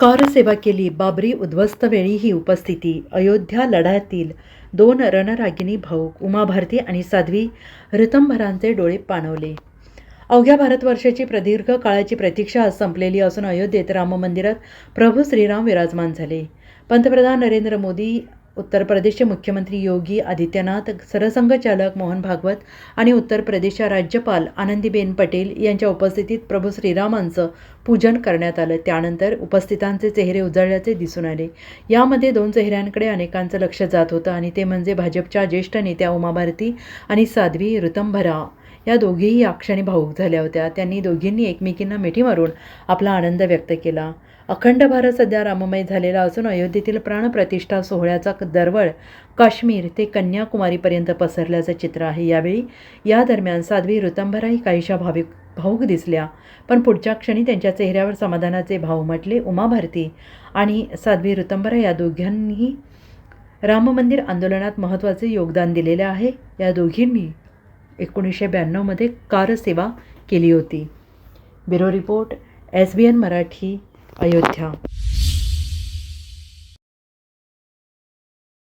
कारसेवा केली. बाबरी उद्ध्वस्त वेळीही उपस्थिती. अयोध्या लढ्यातील दोन रणरागिनी भाऊ उमा भारती आणि साध्वी ऋतंभरांचे डोळे पाणवले. अवघ्या भारतवर्षाची प्रदीर्घ काळाची प्रतीक्षा आज संपलेली असून अयोध्येत राम मंदिरात प्रभू श्रीराम विराजमान झाले. पंतप्रधान नरेंद्र मोदी उत्तर प्रदेशचे मुख्यमंत्री योगी आदित्यनाथ सरसंघचालक मोहन भागवत आणि उत्तर प्रदेशच्या राज्यपाल आनंदीबेन पटेल यांच्या उपस्थितीत प्रभू श्रीरामांचं पूजन करण्यात आलं. त्यानंतर उपस्थितांचे चेहरे उजळल्याचे दिसून आले. यामध्ये दोन चेहऱ्यांकडे अनेकांचं लक्ष जात होतं आणि ते म्हणजे भाजपच्या ज्येष्ठ नेत्या उमा भारती आणि साध्वी ऋतंभरा. या दोघीही आक्षणी भाऊक झाल्या होत्या. त्यांनी दोघींनी एकमेकींना मिठी मारून आपला आनंद व्यक्त केला. अखंड भारत सध्या राममय झालेला असून अयोध्येतील प्राणप्रतिष्ठा सोहळ्याचा दरवळ काश्मीर ते कन्याकुमारीपर्यंत पसरल्याचं चित्र आहे. यावेळी या दरम्यान साध्वी ऋतंभराही काहीशा भाविक भाऊक दिसल्या. पण पुढच्या क्षणी त्यांच्या चेहऱ्यावर समाधानाचे भाव म्हटले उमा भारती आणि साध्वी ऋतंभरा या दोघांनीही राम मंदिर आंदोलनात महत्त्वाचे योगदान दिलेले आहे. या दोघींनी एकोणीसशे ब्याण्णवमध्ये कारसेवा केली होती. Bureau report S B N Marathi Ayodhya.